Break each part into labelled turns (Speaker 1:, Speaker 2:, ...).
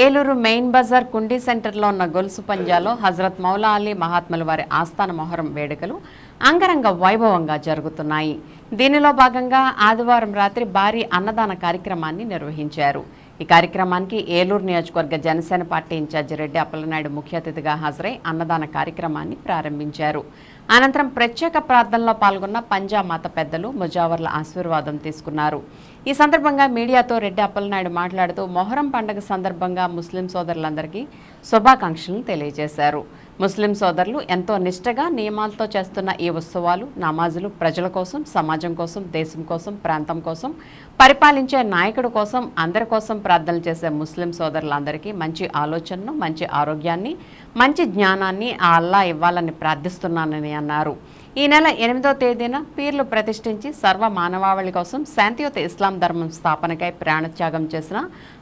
Speaker 1: Eluru main Bazar కుండీ సెంటర్లో ఉన్న గొలుసు పంజాలో హజరత్ మౌలా అలీ మహాత్ముల వారి ఆస్థాన మొహరం వేడుకలు అంగరంగ వైభవంగా జరుగుతున్నాయి. దీనిలో భాగంగా ఆదివారం రాత్రి భారీ అన్నదాన కార్యక్రమాన్ని నిర్వహించారు. ఈ కార్యక్రమానికి ఏలూరు నియోజకవర్గ Janasena party in charge Reddy Appalanaidu ముఖ్య అతిథిగా హాజరై అన్నదాన కార్యక్రమాన్ని ప్రారంభించారు. అనంతరం ప్రత్యేక ప్రార్థనలో పాల్గొన్న పంజామాత పెద్దలు ముజావర్ల ఆశీర్వాదం తీసుకున్నారు. ఈ సందర్భంగా మీడియాతో రెడ్డి అప్పలనాయుడు మాట్లాడుతూ మొహరం పండుగ సందర్భంగా ముస్లిం సోదరులందరికీ శుభాకాంక్షలను తెలియజేశారు. ముస్లిం సోదరులు ఎంతో నిష్టగా నియమాలతో చేస్తున్న ఈ ఉత్సవాలు నమాజులు ప్రజల కోసం సమాజం కోసం దేశం కోసం ప్రాంతం కోసం పరిపాలించే నాయకుడు కోసం అందరి కోసం ప్రార్థనలు చేసే ముస్లిం సోదరులందరికీ మంచి ఆలోచనను మంచి ఆరోగ్యాన్ని మంచి జ్ఞానాన్ని ఆ అల్లా ఇవ్వాలని ప్రార్థిస్తున్నానని అన్నారు. ఈ నెల ఎనిమిదో తేదీన పీర్లు ప్రతిష్ఠించి సర్వ మానవావళి కోసం శాంతియుత ఇస్లాం ధర్మం స్థాపనకై ప్రాణత్యాగం చేసిన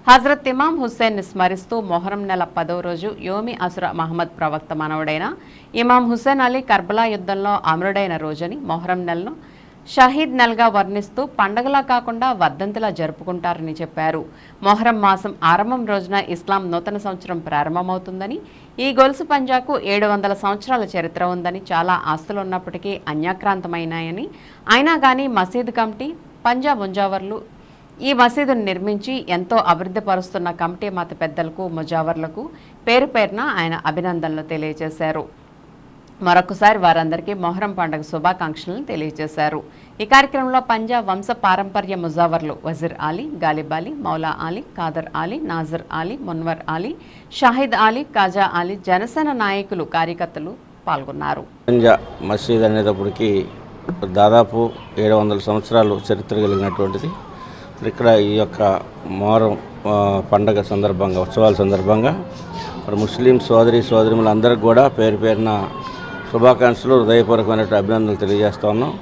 Speaker 1: హజరత్ ఇమాం హుస్సేన్ని స్మరిస్తూ మొహరం నెల పదవ రోజు యోమి అసుర మహమ్మద్ ప్రవక్త మనవుడైన ఇమాం హుస్సేన్ అలీ కర్బలా యుద్ధంలో అమరుడైన రోజని మొహరం నెలను షహీద్ నెలగా వర్ణిస్తూ పండగలా కాకుండా వర్ధంతిలా జరుపుకుంటారని చెప్పారు. మొహరం మాసం ఆరంభం రోజున ఇస్లాం నూతన సంవత్సరం ప్రారంభమవుతుందని ఈ గొలుసు పంజాకు ఏడు వందల సంవత్సరాల చరిత్ర ఉందని చాలా ఆస్తులు ఉన్నప్పటికీ అన్యాక్రాంతమైనాయని అయినా కానీ మసీదు కమిటీ పంజాబ్ ముంజావర్లు ఈ మసీదును నిర్మించి ఎంతో అభివృద్ధి పరుస్తున్న కమిటీ మత పెద్దలకు ముజావర్లకు పేరు పేరున ఆయన అభినందనలు తెలియజేశారు. మరొకసారి వారందరికీ మొహరం పండుగ శుభాకాంక్షలను తెలియజేశారు. ఈ కార్యక్రమంలో పంజాబ్ వంశ పారంపర్య ముజావర్లు వజీర్ అలీ గాలిబ్ అలీ మౌలా అలీ కాదర్ అలీ నాజర్ అలీ మున్వర్ అలీ షాహిద్ అలీ కాజా అలీ జనసేన నాయకులు కార్యకర్తలు పాల్గొన్నారు.
Speaker 2: మసీద్ అనేటప్పటికి దాదాపు ఏడు వందల సంవత్సరాలు చరిత్ర కలిగినటువంటిది. ఇక్కడ ఈ యొక్క మొహరం పండగ సందర్భంగా ఉత్సవాల సందర్భంగా మరి ముస్లిం సోదరి సోదరిములందరికీ కూడా పేరు పేరున శుభాకాంక్షలు హృదయపూర్వకమైన అభినందనలు తెలియజేస్తా ఉన్నాం.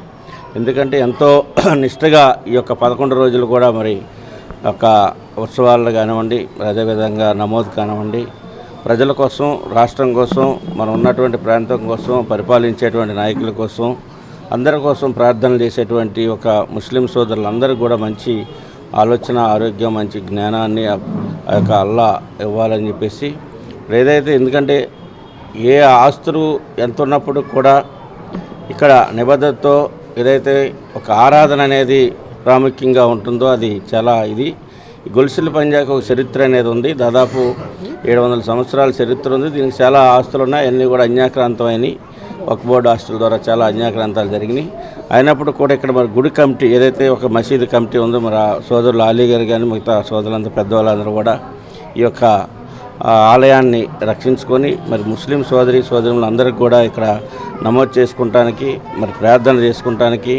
Speaker 2: ఎందుకంటే ఎంతో నిష్ఠగా ఈ యొక్క పదకొండు రోజులు కూడా మరి ఒక ఉత్సవాలు కానివ్వండి అదేవిధంగా నమోదు కానివ్వండి ప్రజల కోసం రాష్ట్రం కోసం మనం ఉన్నటువంటి ప్రాంతం కోసం పరిపాలించేటువంటి నాయకుల కోసం అందరి కోసం ప్రార్థనలు చేసేటువంటి ఒక ముస్లిం సోదరులందరూ కూడా మంచి ఆలోచన ఆరోగ్యం మంచి జ్ఞానాన్ని ఆ యొక్క అల్లా ఇవ్వాలని చెప్పేసి ఏదైతే ఎందుకంటే ఏ ఆస్తులు ఎంత ఉన్నప్పుడు కూడా ఇక్కడ నిబద్ధతతో ఏదైతే ఒక ఆరాధన అనేది ప్రాముఖ్యంగా ఉంటుందో అది చాలా ఇది. ఈ గొలుసుల పంజాకు ఒక చరిత్ర అనేది ఉంది. దాదాపు ఏడు వందల సంవత్సరాల చరిత్ర ఉంది. దీనికి చాలా ఆస్తులు ఉన్నాయి అన్నీ కూడా అన్యాక్రాంతమైనవి. ఒక బోర్డు ఆస్తుల ద్వారా చాలా అన్యాక్రాంతాలు జరిగినాయి. అయినప్పుడు కూడా ఇక్కడ మరి గుడి కమిటీ ఏదైతే ఒక మసీదు కమిటీ ఉందో మరి ఆ సోదరులు అలీ గారు కానీ మిగతా సోదరులందరూ పెద్దవాళ్ళందరూ కూడా ఈ యొక్క ఆలయాన్ని రక్షించుకొని మరి ముస్లిం సోదరి సోదరులందరికీ కూడా ఇక్కడ నమోదు చేసుకుంటానికి మరి ప్రార్థన చేసుకుంటానికి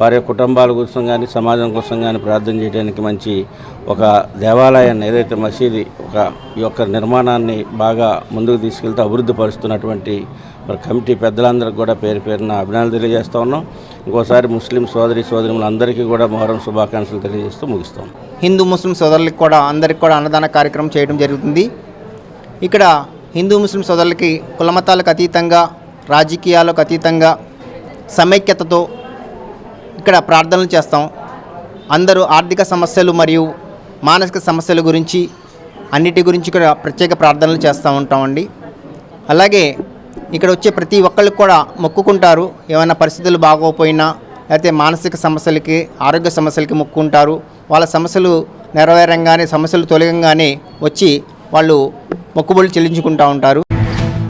Speaker 2: వారి యొక్క కుటుంబాల కోసం కానీ సమాజం కోసం కానీ ప్రార్థన చేయడానికి మంచి ఒక దేవాలయాన్ని ఏదైతే మసీది ఒక ఈ యొక్క నిర్మాణాన్ని బాగా ముందుకు తీసుకెళ్తూ అభివృద్ధి పరుస్తున్నటువంటి మరి కమిటీ పెద్దలందరికీ కూడా పేరు పేరున అభినందనలు తెలియజేస్తా ఉన్నాం. ఇంకోసారి ముస్లిం సోదరి సోదరులందరికీ కూడా మొహరం శుభాకాంక్షలు తెలియజేస్తూ ముగిస్తాం.
Speaker 3: హిందూ ముస్లిం సోదరులకి కూడా అందరికీ కూడా అన్నదాన కార్యక్రమం చేయడం జరుగుతుంది. ఇక్కడ హిందూ ముస్లిం సోదరులకి కులమతాలకు అతీతంగా రాజకీయాలకు అతీతంగా సమైక్యతతో ఇక్కడ ప్రార్థనలు చేస్తాం. అందరూ ఆర్థిక సమస్యలు మరియు మానసిక సమస్యల గురించి అన్నిటి గురించి కూడా ప్రత్యేక ప్రార్థనలు చేస్తూ ఉంటామండి. అలాగే ఇక్కడ వచ్చే ప్రతి ఒక్కళ్ళు కూడా మొక్కుకుంటారు. ఏమైనా పరిస్థితులు బాగోపోయినా లేకపోతే మానసిక సమస్యలకి ఆరోగ్య సమస్యలకి మొక్కుకుంటారు వాళ్ళ సమస్యలు నెరవేరంగానే సమస్యలు తొలగంగానే వచ్చి వాళ్ళు మొక్కుబడులు చెల్లించుకుంటూ ఉంటారు.